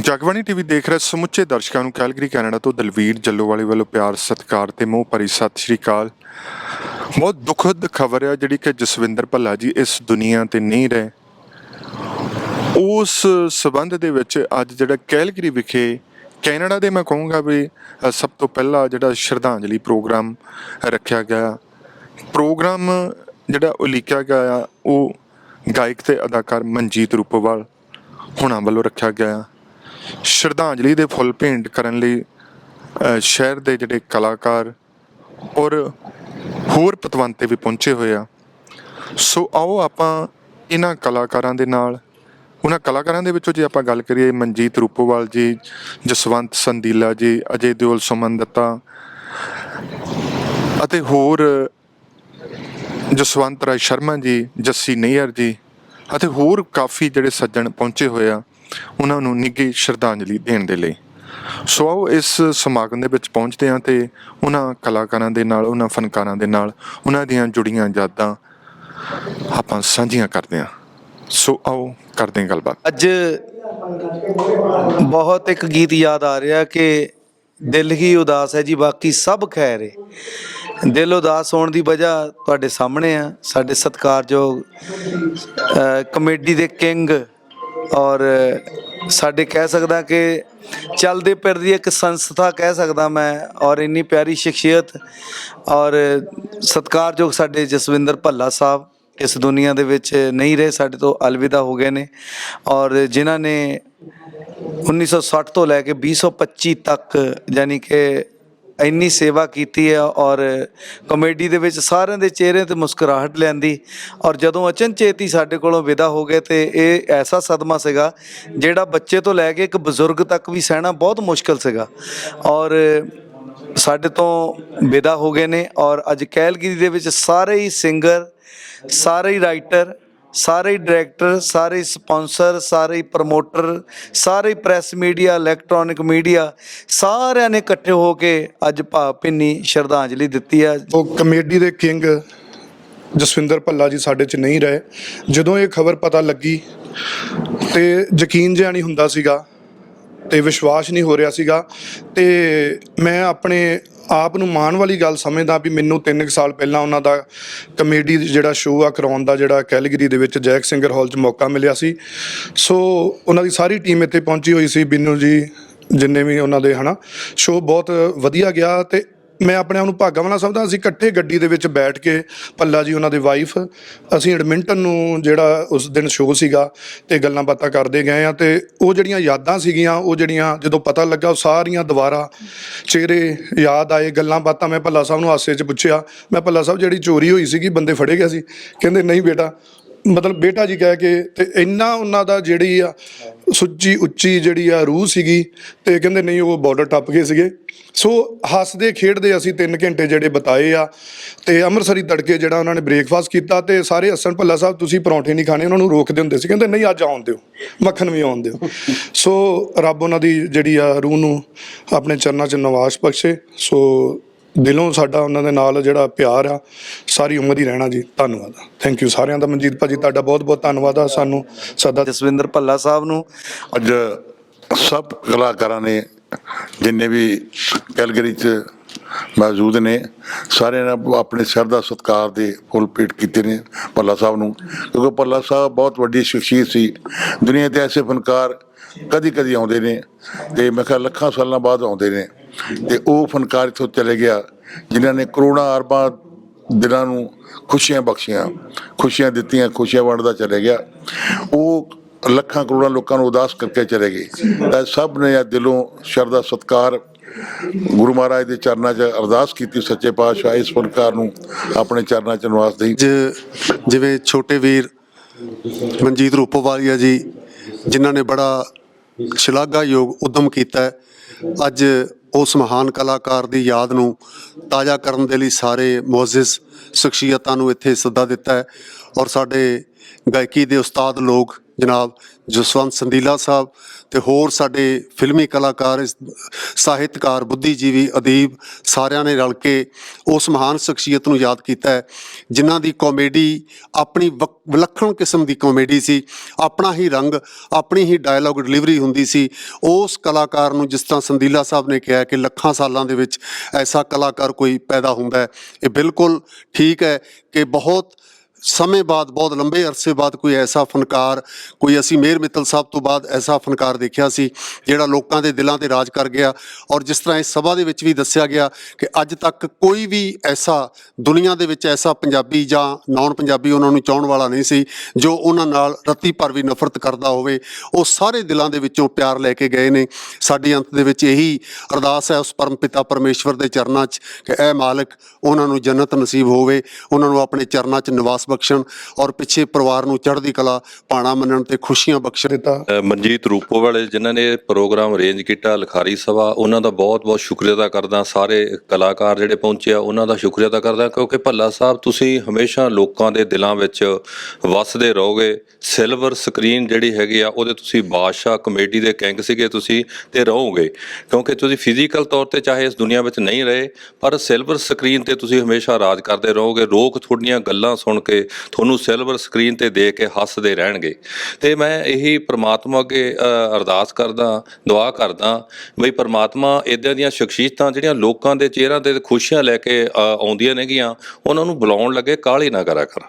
Jagbani TV ਦੇਖ ਰਹੇ ਸਮੁੱਚੇ ਦਰਸ਼ਕਾਂ ਨੂੰ ਕੈਲਗਰੀ ਕੈਨੇਡਾ ਤੋਂ ਦਲਵੀਰ ਜੱਲੋਵਾਲੇ ਵੱਲੋਂ ਪਿਆਰ ਸਤਿਕਾਰ ਤੇ ਮੋਹ ਭਰੀ ਸਤਿ ਸ਼੍ਰੀ ਅਕਾਲ। ਬਹੁਤ ਦੁਖਦ ਖਬਰ ਹੈ ਜਿਹੜੀ ਕਿ ਜਸਵਿੰਦਰ ਭੱਲਾ ਜੀ ਇਸ ਦੁਨੀਆ ਤੇ ਨਹੀਂ ਰਹੇ। ਉਸ ਸਬੰਧ ਦੇ ਵਿੱਚ ਅੱਜ ਜਿਹੜਾ ਕੈਲਗਰੀ ਵਿਖੇ ਕੈਨੇਡਾ ਦੇ ਮੈਂ ਕਹੂੰਗਾ ਵੀ ਸਭ ਤੋਂ ਪਹਿਲਾ ਜਿਹੜਾ ਸ਼ਰਧਾਂਜਲੀ ਪ੍ਰੋਗਰਾਮ ਰੱਖਿਆ ਗਿਆ। ਪ੍ਰੋਗਰਾਮ ਜਿਹੜਾ ਉਲੀਕਿਆ ਗਿਆ ਆ, ਉਹ ਗਾਇਕ ਤੇ ਅਦਾਕਾਰ ਮਨਜੀਤ ਰੂਪਵਾਲ ਹੁਣਾਂ ਵੱਲੋਂ ਰੱਖਿਆ ਗਿਆ ਸ਼ਰਧਾਂਜਲੀ ਦੇ ਫੁੱਲ ਭੇਂਟ ਕਰਨ ਲਈ ਸ਼ਹਿਰ ਦੇ ਜਿਹੜੇ ਕਲਾਕਾਰ ਔਰ ਹੋਰ ਪਤਵੰਤੇ ਵੀ ਪਹੁੰਚੇ ਹੋਏ ਆ। ਸੋ ਆਓ ਆਪਾਂ ਇਹਨਾਂ ਕਲਾਕਾਰਾਂ ਦੇ ਨਾਲ, ਉਹਨਾਂ ਕਲਾਕਾਰਾਂ ਦੇ ਵਿੱਚੋਂ ਜੇ ਆਪਾਂ ਗੱਲ ਕਰੀਏ ਮਨਜੀਤ ਰੂਪੋਵਾਲ ਜੀ, ਜਸਵੰਤ ਸੰਦੀਲਾ ਜੀ, ਅਜੇ ਦਿਓਲ ਸੁਮਨ ਦੱਤਾ ਅਤੇ ਹੋਰ ਜਸਵੰਤ ਰਾਏ ਸ਼ਰਮਾ ਜੀ, ਜੱਸੀ ਨਈਅਰ ਜੀ ਅਤੇ ਹੋਰ ਕਾਫੀ ਜਿਹੜੇ ਸੱਜਣ ਪਹੁੰਚੇ ਹੋਏ ਆ। ਉਹਨਾਂ ਨੂੰ ਨਿੱਘੀ ਸ਼ਰਧਾਂਜਲੀ ਦੇਣ ਦੇ ਲਈ। ਸੋ ਆਓ ਇਸ ਸਮਾਗਮ ਦੇ ਵਿੱਚ ਪਹੁੰਚਦੇ ਹਾਂ ਤੇ ਉਹਨਾਂ ਕਲਾਕਾਰਾਂ ਦੇ ਨਾਲ, ਉਹਨਾਂ ਫਨਕਾਰਾਂ ਦੇ ਨਾਲ, ਉਹਨਾਂ ਦੀਆਂ ਜੁੜੀਆਂ ਯਾਦਾਂ ਆਪਾਂ ਸਾਂਝੀਆਂ ਕਰਦੇ ਹਾਂ। ਸੋ ਆਓ ਕਰਦੇ ਹਾਂ ਗੱਲਬਾਤ। ਅੱਜ ਬਹੁਤ ਇੱਕ ਗੀਤ ਯਾਦ ਆ ਰਿਹਾ ਕਿ ਦਿਲ ਹੀ ਉਦਾਸ ਹੈ ਜੀ, ਬਾਕੀ ਸਭ ਖੈਰ ਹੈ ਦਿਲ ਉਦਾਸ ਹੋਣ ਦੀ ਵਜ੍ਹਾ ਤੁਹਾਡੇ ਸਾਹਮਣੇ ਆ, ਸਾਡੇ ਸਤਿਕਾਰਯੋਗ ਕਮੇਡੀ ਦੇ ਕਿੰਗ ਔਰ ਸਾਡੇ ਕਹਿ ਸਕਦਾ ਕਿ ਚੱਲਦੇ ਫਿਰਦੀ ਇੱਕ ਸੰਸਥਾ ਕਹਿ ਸਕਦਾ ਮੈਂ, ਔਰ ਇੰਨੀ ਪਿਆਰੀ ਸ਼ਖਸੀਅਤ ਔਰ ਸਤਿਕਾਰਯੋਗ ਸਾਡੇ ਜਸਵਿੰਦਰ ਭੱਲਾ ਸਾਹਿਬ ਇਸ ਦੁਨੀਆ ਦੇ ਵਿੱਚ ਨਹੀਂ ਰਹੇ, ਸਾਡੇ ਤੋਂ ਅਲਵਿਦਾ ਹੋ ਗਏ ਨੇ ਔਰ ਜਿਨ੍ਹਾਂ ਨੇ 1960 ਤੋਂ ਲੈ ਕੇ 2025 ਤੱਕ ਯਾਨੀ ਕਿ ਇੰਨੀ ਸੇਵਾ ਕੀਤੀ ਹੈ ਔਰ ਕਮੇਡੀ ਦੇ ਵਿੱਚ ਸਾਰਿਆਂ ਦੇ ਚਿਹਰੇ ਤੇ ਮੁਸਕਰਾਹਟ ਲੈਂਦੀ ਔਰ ਜਦੋਂ ਅਚਨਚੇਤੀ ਸਾਡੇ ਕੋਲੋਂ ਵਿਦਾ ਹੋ ਗਏ ਤੇ ਇਹ ਐਸਾ ਸਦਮਾ ਸੀਗਾ ਜਿਹੜਾ ਬੱਚੇ ਤੋਂ ਲੈ ਕੇ ਇੱਕ ਬਜ਼ੁਰਗ ਤੱਕ ਵੀ ਸਹਿਣਾ ਬਹੁਤ ਮੁਸ਼ਕਲ ਸੀਗਾ ਔਰ ਸਾਡੇ ਤੋਂ ਵਿਦਾ ਹੋ ਗਏ ਨੇ ਔਰ ਅੱਜ ਕੈਲਗਰੀ ਦੇ ਵਿੱਚ ਸਾਰੇ ਹੀ ਸਿੰਗਰ ਸਾਰੇ ਹੀ ਰਾਈਟਰ ਸਾਰੇ ਹੀ ਡਾਇਰੈਕਟਰ, ਸਾਰੇ ਹੀ ਸਪਾਂਸਰ, ਸਾਰੇ ਪ੍ਰਮੋਟਰ, ਸਾਰੇ ਹੀ ਪ੍ਰੈਸ ਮੀਡੀਆ, ਇਲੈਕਟ੍ਰੋਨਿਕ ਮੀਡੀਆ, ਸਾਰਿਆਂ ਨੇ ਇਕੱਠੇ ਹੋ ਕੇ ਅੱਜ ਭਾਵ ਭਿੰਨੀ ਸ਼ਰਧਾਂਜਲੀ ਦਿੱਤੀ ਹੈ ਉਹ ਕਮੇਡੀ ਦੇ ਕਿੰਗ ਜਸਵਿੰਦਰ ਭੱਲਾ ਜੀ ਸਾਡੇ 'ਚ ਨਹੀਂ ਰਹੇ। ਜਦੋਂ ਇਹ ਖਬਰ ਪਤਾ ਲੱਗੀ ਤੇ ਯਕੀਨ ਜਿਹਾ ਨਹੀਂ ਹੁੰਦਾ ਸੀਗਾ ਤੇ ਵਿਸ਼ਵਾਸ ਨਹੀਂ ਹੋ ਰਿਹਾ ਸੀਗਾ ਤੇ ਮੈਂ ਆਪਣੇ ਆਪ ਨੂੰ ਮਾਣ ਵਾਲੀ ਗੱਲ ਸਮਝਦਾ ਵੀ ਮੈਨੂੰ 3 ਸਾਲ ਪਹਿਲਾਂ ਉਹਨਾਂ ਦਾ ਕਮੇਡੀ ਜਿਹੜਾ ਸ਼ੋਅ ਆ ਕਰਾਉਣ ਦਾ ਜਿਹੜਾ ਕੈਲਗਰੀ ਦੇ ਵਿੱਚ ਜੈਕ ਸਿੰਗਰ ਹਾਲ 'ਚ ਮੌਕਾ ਮਿਲਿਆ ਸੀ। ਸੋ ਉਹਨਾਂ ਦੀ ਸਾਰੀ ਟੀਮ ਇੱਥੇ ਪਹੁੰਚੀ ਹੋਈ ਸੀ, ਬਿੰਨੂ ਜੀ, ਜਿੰਨੇ ਵੀ ਉਹਨਾਂ ਦੇ ਹਨਾ, ਸ਼ੋਅ ਬਹੁਤ ਵਧੀਆ ਗਿਆ ਤੇ ਮੈਂ ਆਪਣੇ ਆਪ ਨੂੰ ਭਾਗਾਂ ਵਾਲਾ ਸਮਝਦਾ, ਅਸੀਂ ਇਕੱਠੇ ਗੱਡੀ ਦੇ ਵਿੱਚ ਬੈਠ ਕੇ ਪੱਲਾ ਜੀ ਉਹਨਾਂ ਦੇ ਵਾਈਫ ਅਸੀਂ ਐਡਮਿੰਟਨ ਨੂੰ ਜਿਹੜਾ ਉਸ ਦਿਨ ਸ਼ੋਅ ਸੀਗਾ ਤੇ ਗੱਲਾਂ ਬਾਤਾਂ ਕਰਦੇ ਗਏ ਆ ਤੇ ਉਹ ਜਿਹੜੀਆਂ ਯਾਦਾਂ ਸੀਗੀਆਂ, ਉਹ ਜਿਹੜੀਆਂ ਜਦੋਂ ਪਤਾ ਲੱਗਾ, ਉਹ ਸਾਰੀਆਂ ਦੁਬਾਰਾ ਚਿਹਰੇ ਯਾਦ ਆਏ, ਗੱਲਾਂ ਬਾਤਾਂ ਮੈਂ ਪੱਲਾ ਸਾਹਿਬ ਨੂੰ ਹਾਸੇ 'ਚ ਪੁੱਛਿਆ। ਮੈਂ ਪੱਲਾ ਸਾਹਿਬ ਜਿਹੜੀ ਚੋਰੀ ਹੋਈ ਸੀਗੀ, ਬੰਦੇ ਫੜੇ ਗਏ ਸੀ। ਕਹਿੰਦੇ, ਨਹੀਂ ਬੇਟਾ ਮਤਲਬ ਬੇਟਾ ਜੀ ਕਹਿ ਕੇ ਤੇ ਇੰਨਾ ਉਹਨਾਂ ਦਾ ਜਿਹੜੀ ਆ ਸੁੱਚੀ ਉੱਚੀ ਜਿਹੜੀ ਆ ਰੂਹ ਸੀਗੀ ਤੇ ਕਹਿੰਦੇ ਨਹੀਂ ਉਹ ਬਾਰਡਰ ਟੱਪ ਗਏ ਸੀਗੇ। ਸੋ ਹੱਸਦੇ ਖੇਡਦੇ ਅਸੀਂ 3 ਘੰਟੇ ਜਿਹੜੇ ਬਿਤਾਏ ਆ ਤੇ ਅੰਮ੍ਰਿਤਸਰੀ ਤੜਕੇ ਜਿਹੜਾ ਉਹਨਾਂ ਨੇ ਬ੍ਰੇਕਫਾਸਟ ਕੀਤਾ ਤੇ ਸਾਰੇ ਹੱਸਣ ਭੱਲਾ ਸਾਹਿਬ, ਤੁਸੀਂ ਪਰੌਂਠੇ ਨਹੀਂ ਖਾਣੇ, ਉਹਨਾਂ ਨੂੰ ਰੋਕਦੇ ਹੁੰਦੇ ਸੀ, ਕਹਿੰਦੇ ਨਹੀਂ ਅੱਜ ਆਉਣ ਦਿਓ, ਮੱਖਣ ਵੀ ਆਉਣ ਦਿਓ। ਸੋ ਰੱਬ ਉਹਨਾਂ ਦੀ ਜਿਹੜੀ ਆ ਰੂਹ ਨੂੰ ਆਪਣੇ ਚਰਨਾਂ 'ਚ ਨਿਵਾਸ ਬਖਸ਼ੇ, ਸੋ ਦਿਲੋਂ ਸਾਡਾ ਉਹਨਾਂ ਦੇ ਨਾਲ ਜਿਹੜਾ ਪਿਆਰ ਆ, ਸਾਰੀ ਉਮਰ ਹੀ ਰਹਿਣਾ ਜੀ। ਧੰਨਵਾਦ। ਥੈਂਕ ਯੂ ਸਾਰਿਆਂ ਦਾ। ਮਨਜੀਤ ਭਾਜੀ, ਤੁਹਾਡਾ ਬਹੁਤ ਬਹੁਤ ਧੰਨਵਾਦ ਆ ਸਾਨੂੰ ਸਦਾ। ਜਸਵਿੰਦਰ ਭੱਲਾ ਸਾਹਿਬ ਨੂੰ। ਅੱਜ ਸਭ ਕਲਾਕਾਰਾਂ ਨੇ ਜਿੰਨੇ ਵੀ ਕੈਲਗਰੀ 'ਚ ਮੌਜੂਦ ਨੇ, ਸਾਰਿਆਂ ਨੇ ਆਪਣੇ ਸਿਰ ਦਾ ਸਤਿਕਾਰ ਦੇ ਫੁੱਲ ਪੇਟ ਕੀਤੇ ਨੇ ਪੱਲਾ ਸਾਹਿਬ ਨੂੰ। ਕਿਉਂਕਿ ਪੱਲਾ ਸਾਹਿਬ ਬਹੁਤ ਵੱਡੀ ਸ਼ਖਸੀਅਤ ਸੀ। ਦੁਨੀਆ ਤੇ ਐਸੇ ਫਨਕਾਰ ਕਦੀ ਕਦੀ ਆਉਂਦੇ ਨੇ ਤੇ ਮੈਂ ਕਿਹਾ ਲੱਖਾਂ ਸਾਲਾਂ ਬਾਅਦ ਆਉਂਦੇ ਨੇ। ਤੇ ਉਹ ਫਨਕਾਰ ਇੱਥੋਂ ਚਲੇ ਗਿਆ, ਜਿਨ੍ਹਾਂ ਨੇ ਕਰੋੜਾਂ ਅਰਬਾਂ ਦਿਲਾਂ ਨੂੰ ਖੁਸ਼ੀਆਂ ਬਖਸ਼ੀਆਂ, ਖੁਸ਼ੀਆਂ ਦਿੱਤੀਆਂ, ਖੁਸ਼ੀਆਂ ਵੰਡਦਾ ਚਲੇ ਗਿਆ। ਉਹ ਲੱਖਾਂ ਕਰੋੜਾਂ ਲੋਕਾਂ ਨੂੰ ਉਦਾਸ ਕਰਕੇ ਚਲੇ ਗਏ। ਤਾਂ ਸਭ ਨੇ ਇਹ ਦਿਲੋਂ ਸ਼ਰਧਾ, ਸਤਕਾਰ ਗੁਰੂ ਮਹਾਰਾਜ ਦੇ ਚਰਨਾਂ 'ਚ ਅਰਦਾਸ ਕੀਤੀ ਸੱਚੇ ਪਾਤਸ਼ਾਹ ਇਸ ਫਨਕਾਰ ਨੂੰ ਆਪਣੇ ਚਰਨਾਂ 'ਚ ਨਿਵਾਸ ਦੇਈ। ਜਿਵੇਂ ਛੋਟੇ ਵੀਰ ਮਨਜੀਤ ਰੂਪੋਵਾਲੀਆ ਜੀ, ਜਿਨ੍ਹਾਂ ਨੇ ਬੜਾ ਸ਼ਲਾਘਾਯੋਗ ਉਦਮ ਕੀਤਾ ਅੱਜ ਉਸ ਮਹਾਨ ਕਲਾਕਾਰ ਦੀ ਯਾਦ ਨੂੰ ਤਾਜ਼ਾ ਕਰਨ ਦੇ ਲਈ ਸਾਰੇ ਮੌਜਿਜ਼ ਸ਼ਖਸੀਅਤਾਂ ਨੂੰ ਇੱਥੇ ਸੱਦਾ ਦਿੱਤਾ ਹੈ ਔਰ ਸਾਡੇ ਗਾਇਕੀ ਦੇ ਉਸਤਾਦ ਲੋਕ ਜਨਾਬ ਜਸਵੰਤ ਸੰਦੀਲਾ ਸਾਹਿਬ ਤੇ ਹੋਰ ਸਾਡੇ ਫਿਲਮੀ ਕਲਾਕਾਰ ਸਾਹਿਤਕਾਰ, ਬੁੱਧੀਜੀਵੀ ਅਦੀਬ ਸਾਰਿਆਂ ਨੇ ਰਲ ਕੇ ਉਸ ਮਹਾਨ ਸ਼ਖਸੀਅਤ ਨੂੰ ਯਾਦ ਕੀਤਾ ਹੈ, ਜਿਨ੍ਹਾਂ ਦੀ ਕਾਮੇਡੀ ਆਪਣੀ ਵਕ- ਵਿਲੱਖਣ ਕਿਸਮ ਦੀ ਕਾਮੇਡੀ ਸੀ। ਆਪਣਾ ਹੀ ਰੰਗ, ਆਪਣੀ ਹੀ ਡਾਇਲੌਗ ਡਿਲੀਵਰੀ ਹੁੰਦੀ ਸੀ। ਉਸ ਕਲਾਕਾਰ ਨੂੰ ਜਿਸ ਤਰ੍ਹਾਂ ਸੰਦੀਲਾ ਸਾਹਿਬ ਨੇ ਕਿਹਾ ਕਿ ਲੱਖਾਂ ਸਾਲਾਂ ਦੇ ਵਿੱਚ ਐਸਾ ਕਲਾਕਾਰ ਕੋਈ ਪੈਦਾ ਹੁੰਦਾ ਹੈ, ਇਹ ਬਿਲਕੁਲ ਠੀਕ ਹੈ ਕਿ ਬਹੁਤ ਸਮੇਂ ਬਾਅਦ, ਬਹੁਤ ਲੰਬੇ ਅਰਸੇ ਬਾਅਦ ਕੋਈ ਐਸਾ ਫਨਕਾਰ, ਕੋਈ ਅਸੀਂ ਮੇਰ ਮਿੱਤਲ ਸਾਹਿਬ ਤੋਂ ਬਾਅਦ ਐਸਾ ਫਨਕਾਰ ਦੇਖਿਆ ਸੀ, ਜਿਹੜਾ ਲੋਕਾਂ ਦੇ ਦਿਲਾਂ ਤੇ ਰਾਜ ਕਰ ਗਿਆ। ਔਰ ਜਿਸ ਤਰ੍ਹਾਂ ਇਸ ਸਭਾ ਦੇ ਵਿੱਚ ਵੀ ਦੱਸਿਆ ਗਿਆ ਕਿ ਅੱਜ ਤੱਕ ਕੋਈ ਵੀ ਐਸਾ ਦੁਨੀਆ ਦੇ ਵਿੱਚ ਐਸਾ ਪੰਜਾਬੀ ਜਾਂ ਨਾਨ ਪੰਜਾਬੀ ਉਹਨਾਂ ਨੂੰ ਚਾਹਣ ਵਾਲਾ ਨਹੀਂ ਸੀ, ਜੋ ਉਹਨਾਂ ਨਾਲ ਰੱਤੀ ਭਰ ਵੀ ਨਫ਼ਰਤ ਕਰਦਾ ਹੋਵੇ, ਉਹ ਸਾਰੇ ਦਿਲਾਂ ਦੇ ਵਿੱਚੋਂ ਪਿਆਰ ਲੈ ਕੇ ਗਏ ਨੇ। ਸਾਡੀ ਅੰਤ ਦੇ ਵਿੱਚ ਇਹੀ ਅਰਦਾਸ ਹੈ ਉਸ ਪਰਮ ਪਿਤਾ ਪਰਮੇਸ਼ਵਰ ਦੇ ਚਰਨਾਂ 'ਚ ਕਿ ਐ ਮਾਲਕ ਉਹਨਾਂ ਨੂੰ ਜੰਨਤ ਨਸੀਬ ਹੋਵੇ, ਉਹਨਾਂ ਨੂੰ ਆਪਣੇ ਚਰਨਾਂ 'ਚ ਨਿਵਾਸ ਬਖਸ਼ਣ ਔਰ ਪਿੱਛੇ ਪਰਿਵਾਰ ਨੂੰ ਚੜ੍ਹਦੀ ਕਲਾ, ਪਾਣਾ ਮੰਨਣ ਤੇ ਖੁਸ਼ੀਆਂ ਬਖਸ਼ਣ। ਦਿੱਤਾ ਮਨਜੀਤ ਰੂਪੋ ਵਾਲੇ ਜਿਨ੍ਹਾਂ ਨੇ ਪ੍ਰੋਗਰਾਮ ਅਰੇਂਜ ਕੀਤਾ, ਲਿਖਾਰੀ ਸਭਾ, ਉਹਨਾਂ ਦਾ ਬਹੁਤ-ਬਹੁਤ ਸ਼ੁਕਰੀਆ ਅਦਾ ਕਰਦਾ, ਸਾਰੇ ਕਲਾਕਾਰ ਜਿਹੜੇ ਪਹੁੰਚੇ ਆ, ਉਹਨਾਂ ਦਾ ਸ਼ੁਕਰੀਆ ਅਦਾ ਕਰਦਾ, ਕਿਉਂਕਿ ਭੱਲਾ ਸਾਹਿਬ ਤੁਸੀਂ ਹਮੇਸ਼ਾ ਲੋਕਾਂ ਦੇ ਦਿਲਾਂ ਵਿੱਚ ਵਸਦੇ ਰਹੋਗੇ। ਸਿਲਵਰ ਸਕਰੀਨ ਜਿਹੜੀ ਹੈਗੀ ਆ, ਉਹਦੇ ਤੁਸੀਂ ਬਾਦਸ਼ਾਹ ਕਮੇਡੀ ਦੇ ਕੈਂਕ ਸੀਗੇ ਤੁਸੀਂ ਤੇ ਰਹੋਗੇ, ਕਿਉਂਕਿ ਤੁਸੀਂ ਫਿਜ਼ੀਕਲ ਤੌਰ ਤੇ ਚਾਹੇ ਇਸ ਦੁਨੀਆ ਵਿੱਚ ਨਹੀਂ ਰਹੇ, ਪਰ ਸਿਲਵਰ ਸਕਰੀਨ ਤੇ ਤੁਸੀਂ ਹਮੇਸ਼ਾ ਰਾਜ ਕਰਦੇ ਰਹੋਗੇ। ਲੋਕ ਤੁਹਾਡੀਆਂ ਗੱਲਾਂ ਸੁਣ ਕੇ ਤੁਹਾਨੂੰ ਸਿਲਵਰ ਸਕਰੀਨ ਤੇ ਦੇਖ ਕੇ ਹੱਸਦੇ ਰਹਿਣਗੇ। ਤੇ ਮੈਂ ਇਹੀ ਪ੍ਰਮਾਤਮਾ ਅੱਗੇ ਅਰਦਾਸ ਕਰਦਾ, ਦੁਆ ਕਰਦਾ ਬਈ ਪ੍ਰਮਾਤਮਾ ਇਦਾਂ ਦੀਆਂ ਸ਼ਖਸੀਅਤਾਂ ਜਿਹੜੀਆਂ ਲੋਕਾਂ ਦੇ ਚਿਹਰਿਆਂ ਤੇ ਖੁਸ਼ੀਆਂ ਲੈ ਕੇ ਆਉਂਦੀਆਂ ਨੇਗੀਆਂ, ਉਹਨਾਂ ਨੂੰ ਬੁਲਾਉਣ ਲੱਗੇ, ਕਾਹਲੀ ਨਾ ਕਰਿਆ ਕਰ।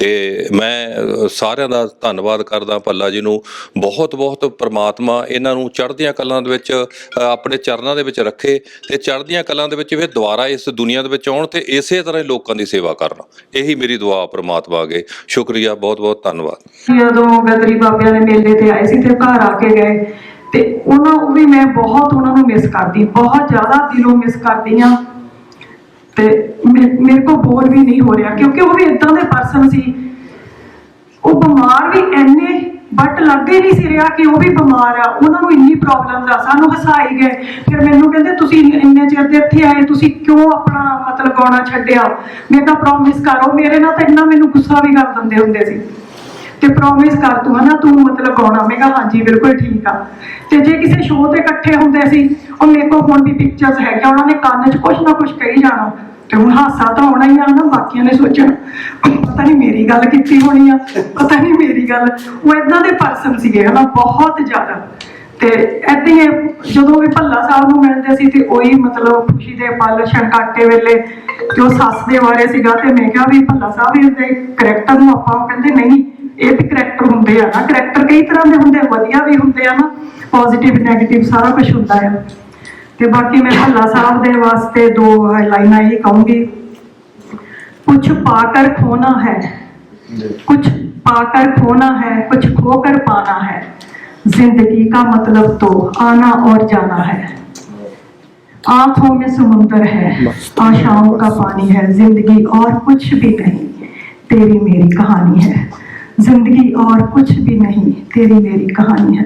ਤੇ ਮੈਂ ਸਾਰਿਆਂ ਦਾ ਧੰਨਵਾਦ ਕਰਦਾ ਭੱਲਾ ਜੀ ਨੂੰ। ਬਹੁਤ ਬਹੁਤ ਪ੍ਰਮਾਤਮਾ ਇਹਨਾਂ ਨੂੰ ਚੜ੍ਹਦੀਆਂ ਕਲਾਂ ਦੇ ਵਿੱਚ ਆਪਣੇ ਚਰਨਾਂ ਦੇ ਵਿੱਚ ਰੱਖੇ ਤੇ ਚੜ੍ਹਦੀਆਂ ਕਲਾਂ ਦੇ ਵਿੱਚ ਫਿਰ ਦੁਬਾਰਾ ਇਸ ਦੁਨੀਆ ਦੇ ਵਿੱਚ ਆਉਣ ਤੇ ਇਸੇ ਤਰ੍ਹਾਂ ਲੋਕਾਂ ਦੀ ਸੇਵਾ ਕਰਨ। ਇਹੀ ਮੇਰੀ ਦੁਆ ਪ੍ਰਮਾਤਮਾ ਅੱਗੇ। ਸ਼ੁਕਰੀਆ, ਬਹੁਤ ਬਹੁਤ ਧੰਨਵਾਦ। ਜਦੋਂ ਗਦਰੀ ਬਾਬਿਆਂ ਦੇ ਮੇਲੇ ਤੇ ਆਏ ਸੀ ਤੇ ਘਰ ਆ ਕੇ ਗਏ ਤੇ ਉਹਨਾਂ ਨੂੰ ਵੀ ਮੈਂ ਬਹੁਤ ਉਹਨਾਂ ਨੂੰ ਮਿਸ ਕਰਦੀ, ਬਹੁਤ ਜ਼ਿਆਦਾ ਦਿਲੋਂ ਮਿਸ ਕਰਦੀ ਆ ਤੇ ਮੇਰੇ ਕੋਲ ਬੋਲ ਵੀ ਨਹੀਂ ਹੋ ਰਿਹਾ, ਕਿਉਂਕਿ ਉਹ ਵੀ ਇਦਾਂ ਦੇ ਪਰਸਨ ਸੀ। ਉਹ ਬਿਮਾਰ ਵੀ ਐਨੇ ਬਟ ਲੱਗ ਨਹੀਂ ਸੀ ਰਿਹਾ ਕਿ ਉਹ ਵੀ ਬਿਮਾਰ ਆ। ਉਹਨਾਂ ਨੂੰ ਇੰਨੀ ਪ੍ਰੋਬਲਮ ਦਾ, ਸਾਨੂੰ ਹਸਾਈ ਗਏ। ਫਿਰ ਮੈਨੂੰ ਕਹਿੰਦੇ, ਤੁਸੀਂ ਇੰਨੇ ਚਿਰ ਦੇ ਇੱਥੇ ਆਏ, ਤੁਸੀਂ ਕਿਉਂ ਆਪਣਾ ਮਤਲਬ ਗਾਉਣਾ ਛੱਡਿਆ? ਮੈਂ ਕਿਹਾ ਪ੍ਰੋਮਿਸ ਕਰੋ ਮੇਰੇ ਨਾਲ ਤਾਂ ਇੰਨਾ ਮੈਨੂੰ ਗੁੱਸਾ ਵੀ ਕਰ ਦਿੰਦੇ ਹੁੰਦੇ ਸੀ। ਤੇ ਪ੍ਰੋਮਿਸ ਕਰ ਤੂੰ ਹਨਾ, ਤੂੰ ਮਤਲਬ ਗਾਉਣਾ। ਮੈਂ ਕਿਹਾ, ਹਾਂਜੀ, ਬਿਲਕੁਲ ਠੀਕ ਆ। ਤੇ ਜੇ ਕਿਸੇ ਸ਼ੋਅ ਤੇ ਇਕੱਠੇ ਹੁੰਦੇ ਸੀ, ਉਹ ਮੇਰੇ ਕੋਲ ਹੁਣ ਵੀ ਪਿਕਚਰਸ ਹੈਗੀਆਂ, ਉਹਨਾਂ ਨੇ ਕੰਨ 'ਚ ਕੁਛ ਨਾ ਕੁਛ ਕਹੀ ਜਾਣਾ। ਤੇ ਹੁਣ ਹਾਸਾ ਤਾਂ ਆਉਣਾ ਹੀ ਆ ਨਾ ਬਾਕੀਆਂ ਨੇ ਸੋਚਣਾ। ਪਤਾ ਨਹੀਂ ਮੇਰੀ ਗੱਲ ਕੀਤੀ ਹੋਣੀ ਆ, ਪਤਾ ਨਹੀਂ ਮੇਰੀ ਗੱਲ। ਉਹ ਇਦਾਂ ਦੇ ਪਰਸਨ ਸੀਗੇ ਹਨਾ, ਬਹੁਤ ਜ਼ਿਆਦਾ। ਤੇ ਏਦਾਂ ਹੀ ਜਦੋਂ ਵੀ ਭੱਲਾ ਸਾਹਿਬ ਨੂੰ ਮਿਲਦੇ ਸੀ ਤੇ ਉਹੀ ਮਤਲਬ ਖੁਸ਼ੀ ਦੇ ਪਲ, ਛਣਕਾਟੇ ਵੇਲੇ ਜੋ ਸੱਸ ਦੇ ਬਾਰੇ ਸੀਗਾ ਤੇ ਮੈਂ ਕਿਹਾ ਵੀ ਭੱਲਾ ਸਾਹਿਬ ਇਹਦੇ ਕਰੈਕਟਰ ਨੂੰ ਆਪਾਂ ਕਹਿੰਦੇ ਨਹੀਂ, ਇਹ ਵੀ ਕਰੈਕਟਰ ਹੁੰਦੇ ਆ ਨਾ। ਕਰੈਕਟਰ ਕਈ ਤਰ੍ਹਾਂ ਦੇ ਹੁੰਦੇ ਆ, ਵਧੀਆ ਵੀ ਹੁੰਦੇ ਆ ਨਾ ਪੋਜ਼ਿਟਿਵ ਨੈਗੇਟਿਵ ਸਾਰਾ ਕੁਝ ਹੁੰਦਾ ਆ। ਤੇ ਬਾਕੀ ਮੈਂ ਭੱਲਾ ਸਾਹਿਬ ਦੇ ਵਾਸਤੇ ਦੋ ਲਾਈਨਾਂ ਇਹ ਕਹੂੰਗੀ कुछ पाकर खोना है कुछ पाकर खोना है कुछ खोकर पाना है जिंदगी का मतलब तो आना और जाना है आंखों में समुंदर है आशाओं का पानी है जिंदगी और कुछ भी नहीं तेरी मेरी कहानी है जिंदगी और कुछ भी नहीं तेरी मेरी कहानी है